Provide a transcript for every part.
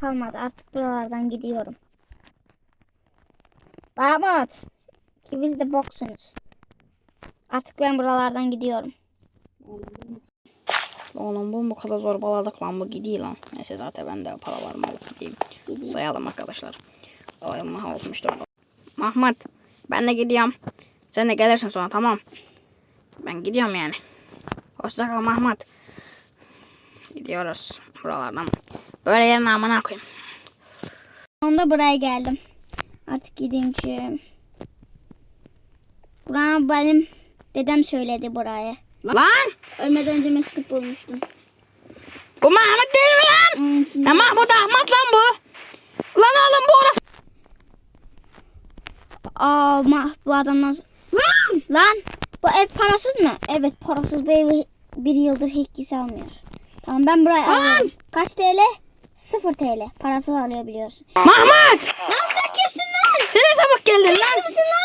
kalmadı. Artık buralardan gidiyorum. Mahmut. Ki biz de boksunuz. Artık ben buralardan gidiyorum. Oğlum bu bu kadar zorbaladık lan bu gidiyor lan. Neyse zaten ben de paralarımı alıp gideyim. Sayalım arkadaşlar. Ay mahvolmuştur. Mahmut ben de gidiyorum. Sen de gelirsin sonra tamam. Ben gidiyorum yani. Hoşça kal Mahmut. Gidiyoruz buralardan. Böyle yerin amına koyayım. Sonunda buraya geldim. Artık gideyim şu. Buraya benim dedem söyledi buraya. Lan! Ölmeden önce mektup bulmuştum. Bu Mahmut değil mi lan? Onun içinde- Ya Mahmut Ahmet lan bu. Lan oğlum bu orası. Aa ma bu adamdan Lan bu ev parasız mı? Evet parasız bu evi bir yıldır hiç kimse almıyor. Tamam ben burayı alıyorum. Kaç TL? 0 TL. Parasız alıyor biliyorsun. Mahmut! Lan sen kimsin lan? Sen ne sabah geldin lan?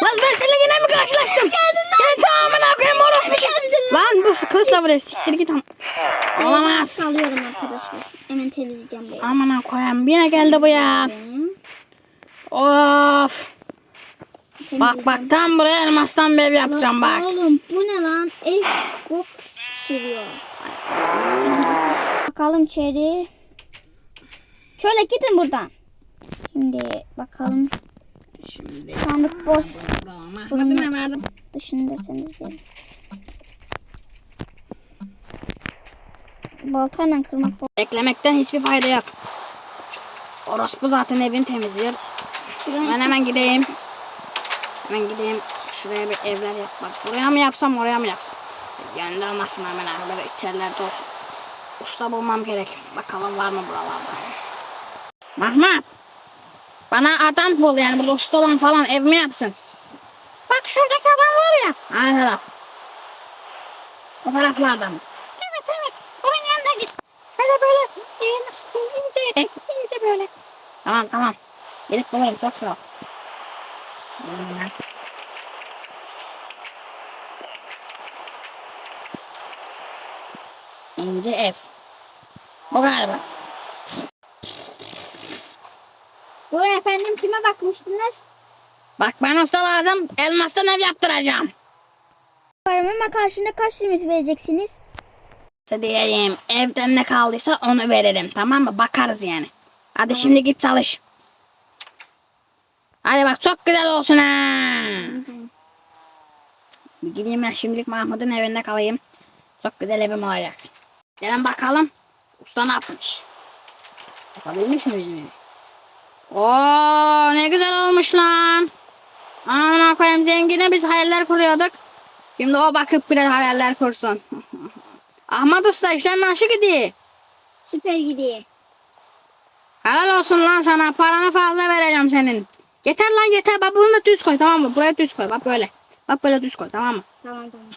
Lan ben seninle yine mi karşılaştım? Geldin lan. Gel tamamına koyayım orospu kim? Lan bu kılıçla buraya siktir git. am- Olamaz. Alıyorum arkadaşlar. Hemen temizleyeceğim bu evi. Amına koyayım yine geldi bu ya. Of. Bak bak tam buraya elmastan bir ev yapacağım bak. Oğlum bu ne lan? Ev bok sürüyor. Bakalım içeri. Şöyle gidin buradan. Şimdi bakalım. Şimdi Sandık boş. Ne verdim? Dışında temizleyelim. Baltayla kırmak bol. Eklemekten hiçbir fayda yok. Orospu zaten evini temizliyor. Ben hemen gideyim. Hemen gideyim. Şuraya bir evler yap. Bak buraya mı yapsam oraya mı yapsam? Göndermesin hemen. Böyle içerilerde olsun. Usta bulmam gerek. Bakalım var mı buralarda. Mahmut. Bana adam bul yani burada usta olan falan ev mi yapsın? Bak şuradaki adam var ya. Hangi taraf? O taraflardan? Evet evet. Onun yanına git. Şöyle böyle ince ince böyle. Tamam tamam. Gelip bulurum çok sağ ol. Bulurum ben. İnce ev. Bu galiba. Buyurun efendim kime bakmıştınız? Bak ben usta lazım. Elmastan ev yaptıracağım. Param ama karşında kaç simit vereceksiniz? Diyeyim evden ne kaldıysa onu veririm tamam mı? Bakarız yani. Hadi şimdi git çalış. Hadi bak çok güzel olsun ha. Gideyim ben şimdilik Mahmut'un evinde kalayım. Çok güzel evim olacak. Gelin bakalım. Usta ne yapmış? Yapabilmiş mi bizim evi? Oo ne güzel olmuş lan. Ana koyayım zengine biz hayaller kuruyorduk. Şimdi o bakıp birer hayaller kursun. Ahmet Usta işler nasıl gidiyor? Süper gidiyor. Helal olsun lan sana. Paranı fazla vereceğim senin. Yeter lan yeter. Bak bunu da düz koy tamam mı? Buraya düz koy. Bak böyle. Bak böyle düz koy tamam mı? Tamam tamam.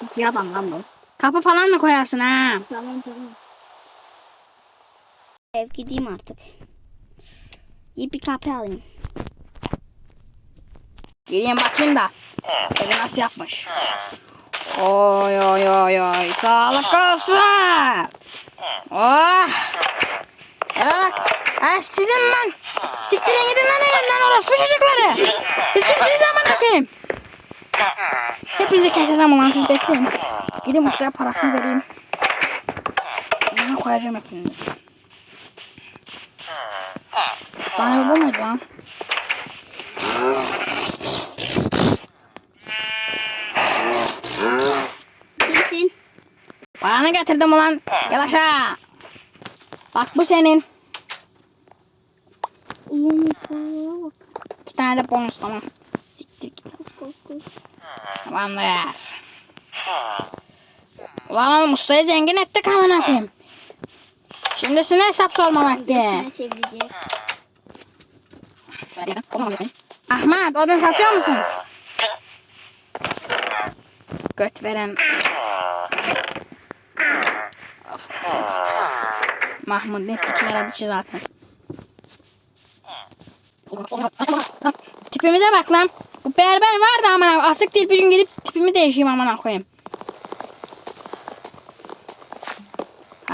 Çok iyi adam lan bu. Kapı falan mı koyarsın ha? Tamam tamam. Ev gideyim artık. Bir kapı alayım. Gireyim bakayım da. Evi nasıl yapmış? Oy oy oy oy. Sağlık olsun. Oh. Eve bak. Ha, sizin lan. Siktirin gidin lan evimden orospu çocukları. Siz kimsiniz aman bakayım. Hepinizi keseceğim ulan siz bekleyin. Gidin ustaya parasını vereyim. Buna koyacağım hepinizi. Sana bu muydu lan? Kimsin? Paranı getirdim ulan. Gel aşağı. Bak bu senin. İki tane de bonus tamam. Siktir git. Tamamdır. Ulan oğlum ustayı zengin ettik amına koyayım. Şimdi size hesap sorma vakti. Çevireceğiz? Ahmet odun satıyor musun? Göt veren. Of. Mahmut ne sikim yaratıcı zaten. Tipimize bak lan. Bu berber vardı amına asık değil bir gün gidip tipimi değişeyim amına koyayım.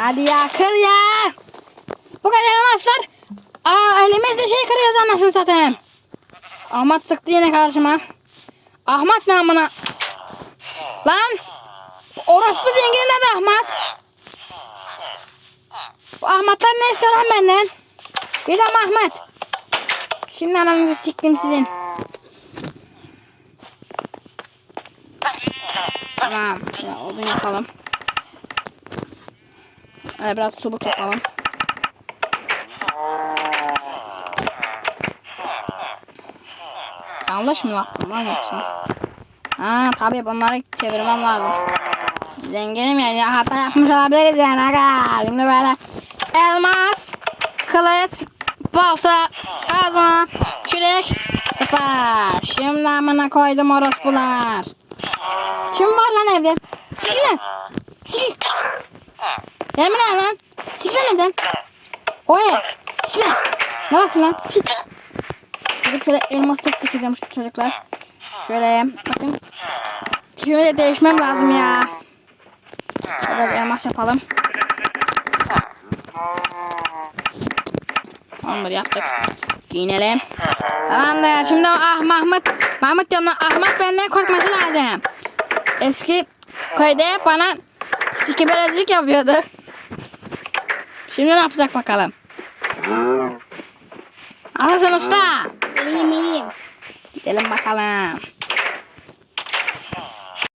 Hadi ya ya. Bu kadar elmas var. Aa elimizde şey kırıyoruz anasını satayım. Ahmet çıktı yine karşıma. Ahmet ne amına? Lan! Orospu zengini de Ahmet. Bu Ahmetler ne istiyor lan benden? Bir de Ahmet. Şimdi ananızı siktim sizin. Tamam. Ya odun yapalım. Ee, biraz çubuk yapalım. Yanlış mı yaptım lan yoksa? Ha tabii bunları çevirmem lazım. Zenginim yani hata yapmış olabiliriz yani aga. Şimdi böyle elmas, kılıç, balta, kazma, kürek, sıfır. Şimdi amına koydum orospular. Kim var lan evde? Sil lan. Sen mi lan? Sil lan evden. O ev. Sil lan. Ne bakın lan? Pit. Gidip şöyle elmas set çekeceğim şu çocuklar. Şöyle bakın. Tipimi de değişmem lazım ya. Biraz elmas yapalım. Tamamdır yaptık. Giyinelim. Tamamdır. Şimdi ah Mahmut. Mahmut diyorum lan. Ahmet benden korkması lazım. Eski köyde bana sikibelezlik yapıyordu. Şimdi ne yapacak bakalım. Hasan Usta. İyiyim iyiyim. Gidelim bakalım.